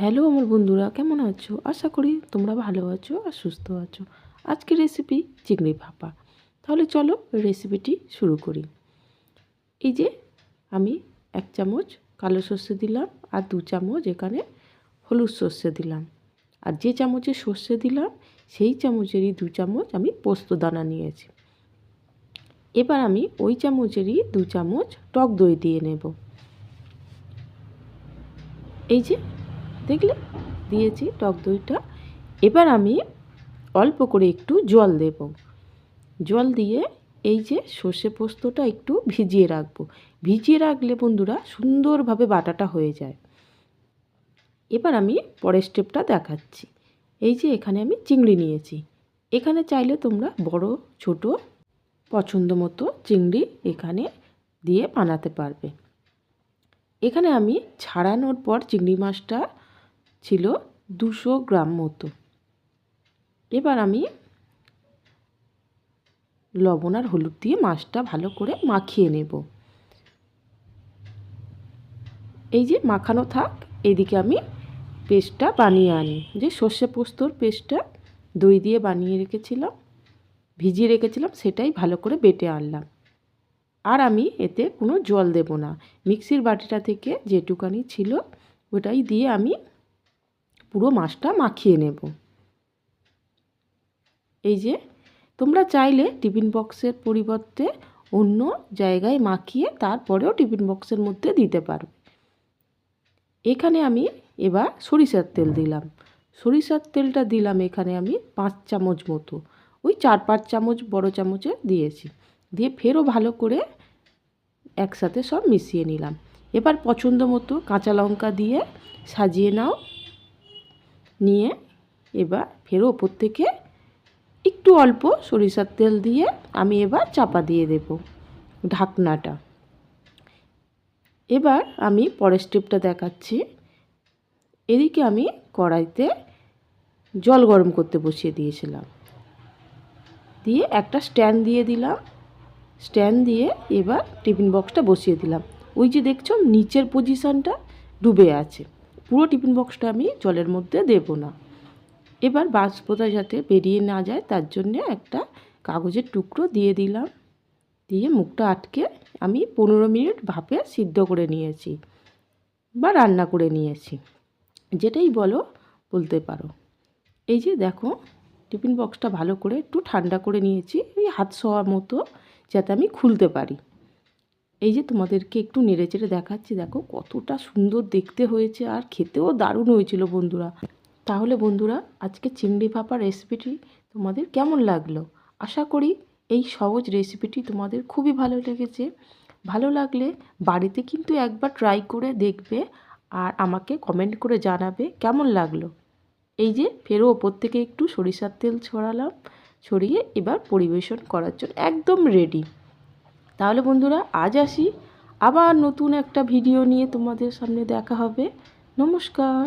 Hello আমার বন্ধুরা, কেমন আছো? আশা করি তোমরা ভালো আছো আর সুস্থ আছো। আজকের রেসিপি চিংড়ি ভাপা। তাহলে চলো রেসিপিটি শুরু করি। এই যে আমি এক চামচ কালো সর্ষে দিলাম আর দু চামচ এখানে হলুদ সর্ষে দিলাম। আর যে চামচে সর্ষে দিলাম, সেই চামচেরই দু চামচ আমি পোস্ত দানা নিয়েছি। এবার আমি ওই চামচেরই দু চামচ টক দই দিয়ে নেব। এই যে দেখলে? দিয়েছি টক দইটা। এবার আমি অল্প করে একটু জল দেব। জল দিয়ে এই যে সর্ষে পোস্তটা একটু ভিজিয়ে রাখব। ভিজিয়ে রাখলে বন্ধুরা সুন্দরভাবে বাটাটা হয়ে যায়। এবার আমি পরের স্টেপটা দেখাচ্ছি। এই যে এখানে আমি চিংড়ি নিয়েছি। এখানে চাইলে তোমরা বড়, ছোট, পছন্দ মতো চিংড়ি এখানে দিয়ে বানাতে পারবে। এখানে আমি ছাড়ানোর পর চিংড়ি মাছটা ছিল দুশো গ্রাম মতো। এবার আমি লবণ আর হলুদ দিয়ে মাছটা ভালো করে মাখিয়ে নেব। এই যে মাখানো থাক, এদিকে আমি পেস্টটা বানিয়ে আনি। যে সর্ষে পোস্তর পেস্টটা দই দিয়ে বানিয়ে রেখেছিলাম, ভিজিয়ে রেখেছিলাম, সেটাই ভালো করে বেটে আনলাম। আর আমি এতে কোনো জল দেব না। মিক্সির বাটিটা থেকে যেটুকানি ছিল, ওটাই দিয়ে আমি পুরো মাছটা মাখিয়ে নেব। এই যে, তোমরা চাইলে টিফিন বক্সের পরিবর্তে অন্য জায়গায় মাখিয়ে তারপরেও টিফিন বক্সের মধ্যে দিতে পারো এখানে আমি এবার সরিষার তেল দিলাম। সরিষার তেলটা দিলাম এখানে আমি পাঁচ চামচ মতো। ওই চার পাঁচ চামচ বড় চামচে দিয়েছি। দিয়ে ফেরও ভালো করে একসাথে সব মিশিয়ে নিলাম। এবার পছন্দ মতো কাঁচা লঙ্কা দিয়ে সাজিয়ে নাও। নিয়ে এবার ফের ওপর থেকে একটু অল্প সরিষার তেল দিয়ে আমি এবার চাপা দিয়ে দেব ঢাকনাটা। এবার আমি পরের স্টেপটা দেখাচ্ছি। এদিকে আমি কড়াইতে জল গরম করতে বসিয়ে দিয়েছিলাম। দিয়ে একটা স্ট্যান্ড দিয়ে দিলাম। স্ট্যান্ড দিয়ে এবার টিফিন বক্সটা বসিয়ে দিলাম। ওই যে দেখছ নিচের পজিশানটা ডুবে আছে। পুরো টিফিন বক্সটা আমি জলের মধ্যে দেব না। এবার বাষ্পটা যাতে বেরিয়ে না যায়, তার জন্যে একটা কাগজের টুকরো দিয়ে দিলাম। দিয়ে মুখটা আটকে আমি পনেরো মিনিট ভাপে সিদ্ধ করে নিয়েছি বা রান্না করে নিয়েছি। যেটাই বলো, বলতে পারো। এই যে দেখো, টিফিন বক্সটা ভালো করে একটু ঠান্ডা করে নিয়েছি ওই হাত শোয়ার মতো যাতে আমি খুলতে পারি। এই যে তোমাদেরকে একটু নেড়ে চেড়ে দেখাচ্ছি, দেখো কতটা সুন্দর দেখতে হয়েছে আর খেতেও দারুণ হয়েছিল বন্ধুরা। তাহলে বন্ধুরা, আজকে চিংড়ি ভাপা রেসিপিটি তোমাদের কেমন লাগল? আশা করি এই সহজ রেসিপিটি তোমাদের খুবই ভালো লেগেছে। ভালো লাগলে বাড়িতে কিন্তু একবার ট্রাই করে দেখবে আর আমাকে কমেন্ট করে জানাবে কেমন লাগল। এই যে ফেরও ওপর থেকে একটু সরিষার তেল ছড়ালাম, ছড়িয়ে এবার পরিবেশন করার জন্য একদম রেডি তাহলে বন্ধুরা আজ আসি। আবার নতুন একটা ভিডিও নিয়ে তোমাদের সামনে দেখা হবে। নমস্কার।